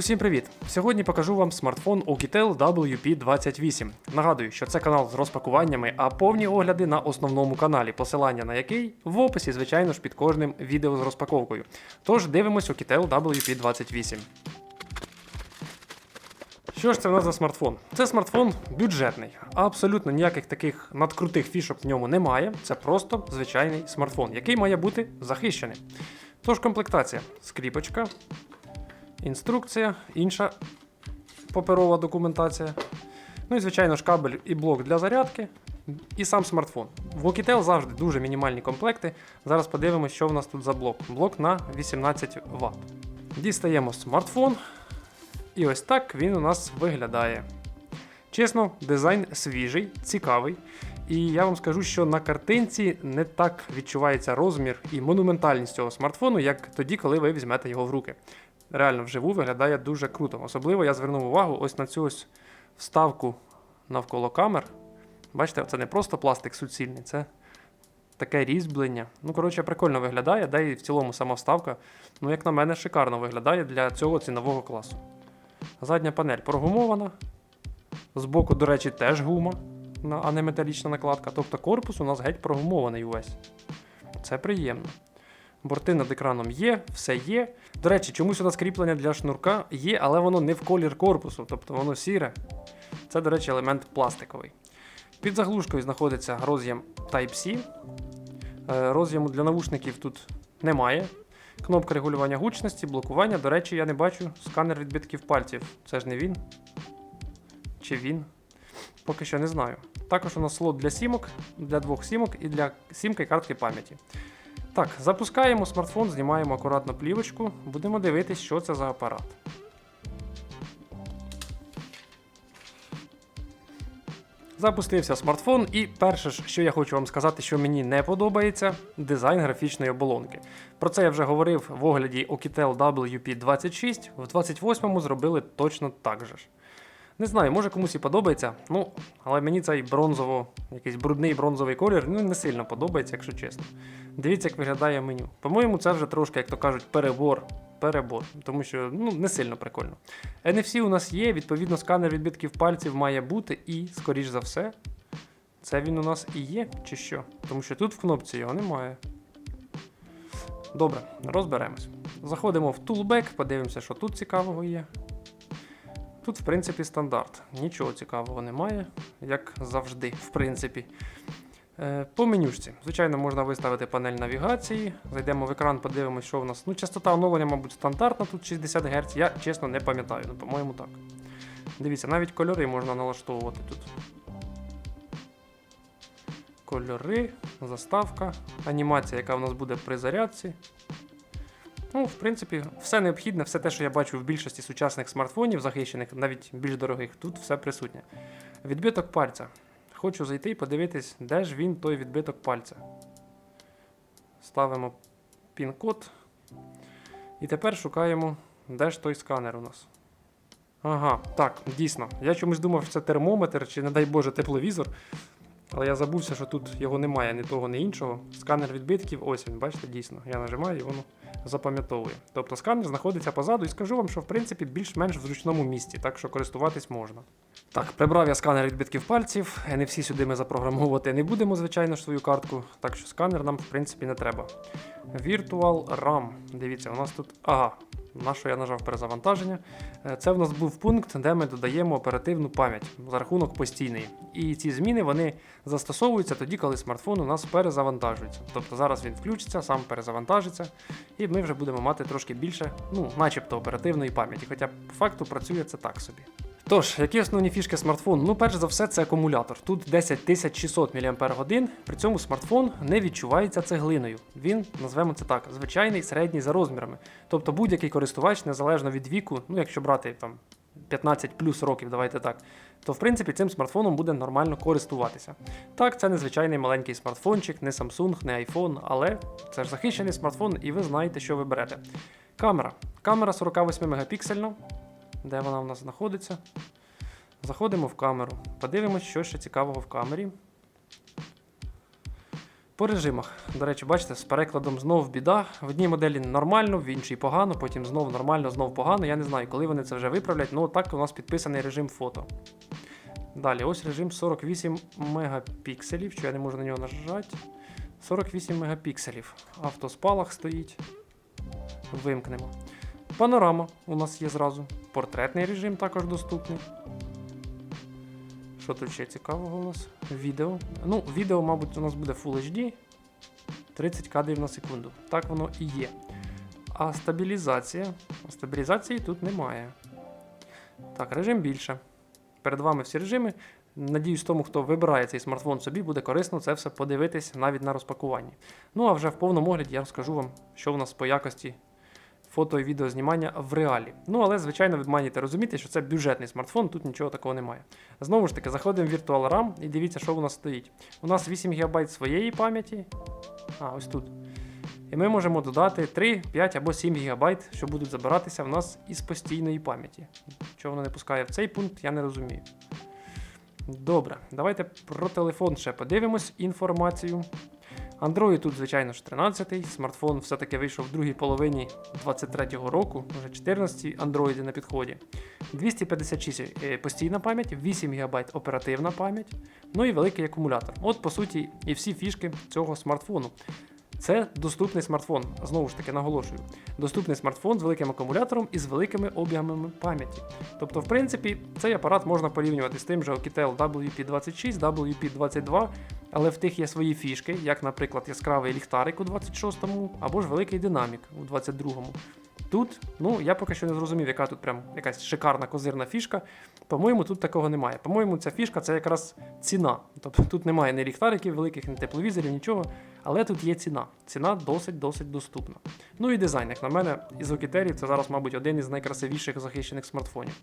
Усім привіт! Сьогодні покажу вам смартфон Oukitel WP28. Нагадую, що це канал з розпакуваннями, а повні огляди на основному каналі, посилання на який в описі, звичайно ж, під кожним відео з розпаковкою. Тож дивимось Oukitel WP28. Що ж це в нас за смартфон? Це смартфон бюджетний. Абсолютно ніяких таких надкрутих фішок в ньому немає. Це просто звичайний смартфон, який має бути захищений. Тож комплектація: скріпочка, інструкція, інша паперова документація. Ну і, звичайно ж, кабель і блок для зарядки, і сам смартфон. В Oukitel завжди дуже мінімальні комплекти. Зараз подивимося, що в нас тут за блок. Блок на 18 Вт. Дістаємо смартфон. І ось так він у нас виглядає. Чесно, дизайн свіжий, цікавий. І я вам скажу, що на картинці не так відчувається розмір і монументальність цього смартфону, як тоді, коли ви візьмете його в руки. Реально, вживу виглядає дуже круто. Особливо я звернув увагу ось на цю ось вставку навколо камер. Бачите, це не просто пластик суцільний, це таке різьблення. Ну, коротше, прикольно виглядає, да і в цілому сама вставка, ну, як на мене, шикарно виглядає для цього цінового класу. Задня панель прогумована. Збоку, до речі, теж гума, а не металічна накладка. Тобто корпус у нас геть прогумований увесь. Це приємно. Борти над екраном є, все є. До речі, чомусь у нас кріплення для шнурка є, але воно не в колір корпусу, тобто воно сіре. Це, до речі, елемент пластиковий. Під заглушкою знаходиться роз'єм Type-C. Е, Роз'єму для навушників тут немає. Кнопка регулювання гучності, блокування. До речі, я не бачу сканер відбитків пальців. Це ж не він. Чи він? Поки що не знаю. Також у нас слот для сімок, для двох сімок і для сімки картки пам'яті. Так, запускаємо смартфон, знімаємо акуратно плівочку, будемо дивитись, що це за апарат. Запустився смартфон, і перше, що я хочу вам сказати, що мені не подобається, дизайн графічної оболонки. Про це я вже говорив в огляді Oukitel WP26. В 28-му зробили точно так же ж. Не знаю, може комусь і подобається, ну, але мені цей бронзово, якийсь брудний бронзовий колір ну, не сильно подобається, якщо чесно. Дивіться, як виглядає меню. По-моєму, це вже трошки, як то кажуть, перебор. Перебор, тому що ну, не сильно прикольно. NFC у нас є, відповідно, сканер відбитків пальців має бути, і, скоріш за все, це він у нас і є, чи що? Тому що тут в кнопці його немає. Добре, розберемось. Заходимо в Toolback, подивимося, що тут цікавого є. Тут, в принципі, стандарт. Нічого цікавого немає, як завжди, в принципі. Е, По менюшці. Звичайно, можна виставити панель навігації. Зайдемо в екран, подивимося, що в нас. Ну, частота оновлення, мабуть, стандартна, тут 60 Гц. Я чесно не пам'ятаю, ну, по-моєму, так. Дивіться, навіть кольори можна налаштовувати тут. Кольори, заставка, анімація, яка в нас буде при зарядці. Ну, в принципі, все необхідне, все те, що я бачу в більшості сучасних смартфонів, захищених, навіть більш дорогих, тут все присутнє. Відбиток пальця. Хочу зайти і подивитись, де ж він той відбиток пальця. Ставимо пін-код. І тепер шукаємо, де ж той сканер у нас. Ага, так, дійсно. Я чомусь думав, що це термометр чи, не дай Боже, тепловізор. Але я забувся, що тут його немає ні того, ні іншого. Сканер відбитків, ось він, бачите, дійсно. Я нажимаю і воно запам'ятовує. Тобто сканер знаходиться позаду і скажу вам, що в принципі більш-менш в зручному місці, так що користуватись можна. Так, прибрав я сканер відбитків пальців. NFC сюди ми запрограмовувати не будемо, звичайно ж, свою картку, так що сканер нам в принципі не треба. Virtual RAM. Дивіться, у нас тут. Ага, на що я нажав перезавантаження. Е, Це в нас був пункт, де ми додаємо оперативну пам'ять за рахунок постійної. І ці зміни вони застосовуються тоді, коли смартфон у нас перезавантажується. Тобто зараз він включиться, сам перезавантажиться, і ми вже будемо мати трошки більше, ну, начебто оперативної пам'яті. Хоча по факту працює це так собі. Тож, які основні фішки смартфону? Ну, перш за все, це акумулятор. Тут 10600 мАч, при цьому смартфон не відчувається цеглиною. Він, назвемо це так, звичайний середній за розмірами. Тобто будь-який користувач, незалежно від віку, ну якщо брати там 15 плюс років, давайте так, то в принципі цим смартфоном буде нормально користуватися. Так, це не звичайний маленький смартфончик, не Samsung, не iPhone, але це ж захищений смартфон, і ви знаєте, що ви берете. Камера. Камера 48 мегапіксельна. Де вона в нас знаходиться? Заходимо в камеру. Подивимось, що ще цікавого в камері. По режимах. До речі, бачите, з перекладом знов біда. В одній моделі нормально, в іншій погано, потім знов нормально, знов погано. Я не знаю, коли вони це вже виправлять. Ну, так у нас підписаний режим фото. Далі, ось режим 48 мегапікселів. Що я не можу на нього нажати. 48 мегапікселів. Автоспалах стоїть. Вимкнемо. Панорама у нас є зразу. Портретний режим також доступний. Що тут ще цікавого у нас? Відео. Ну, відео, мабуть, у нас буде Full HD 30 кадрів на секунду. Так воно і є. А стабілізація. Стабілізації тут немає. Так, режим більше. Перед вами всі режими. Надіюсь, тому, хто вибирає цей смартфон собі, буде корисно це все подивитись навіть на розпакуванні. Ну а вже в повному огляді я розкажу вам, що в нас по якості фото і відеознімання в реалі. Ну, але, звичайно, ви маєте розуміти, що це бюджетний смартфон, тут нічого такого немає. Знову ж таки, заходимо в Virtual RAM і дивіться, що у нас стоїть. У нас 8 ГБ своєї пам'яті. А, ось тут. І ми можемо додати 3, 5 або 7 ГБ, що будуть забиратися в нас із постійної пам'яті. Чого воно не пускає в цей пункт, я не розумію. Добре, давайте про телефон ще подивимось інформацію. Android тут, звичайно ж, 13-й. Смартфон все-таки вийшов в другій половині 23-го року, вже 14 Android на підході. 256 е, постійна пам'ять, 8 ГБ оперативна пам'ять, ну і великий акумулятор. От, по суті, і всі фішки цього смартфону. Це доступний смартфон, знову ж таки наголошую. Доступний смартфон з великим акумулятором і з великими об'ємами пам'яті. Тобто, в принципі, цей апарат можна порівнювати з тим же Oukitel WP26, WP22, але в тих є свої фішки, як, наприклад, яскравий ліхтарик у 26-му, або ж великий динамік у 22-му. Тут, ну, я поки що не зрозумів, яка тут прям якась шикарна козирна фішка. По-моєму, тут такого немає. По-моєму, ця фішка це якраз ціна. Тобто тут немає ні ліхтариків великих, ні тепловізорів, нічого. Але тут є ціна. Ціна досить-досить доступна. Ну і дизайн, як на мене, із Окітерів це зараз, мабуть, один із найкрасивіших захищених смартфонів.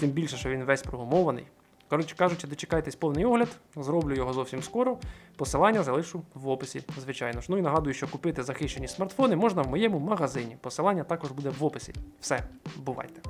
Тим більше, що він весь прогумований. Коротше кажучи, дочекайтесь повний огляд, зроблю його зовсім скоро. Посилання залишу в описі, звичайно ж. Ну і нагадую, що купити захищені смартфони можна в моєму магазині. Посилання також буде в описі. Все, бувайте!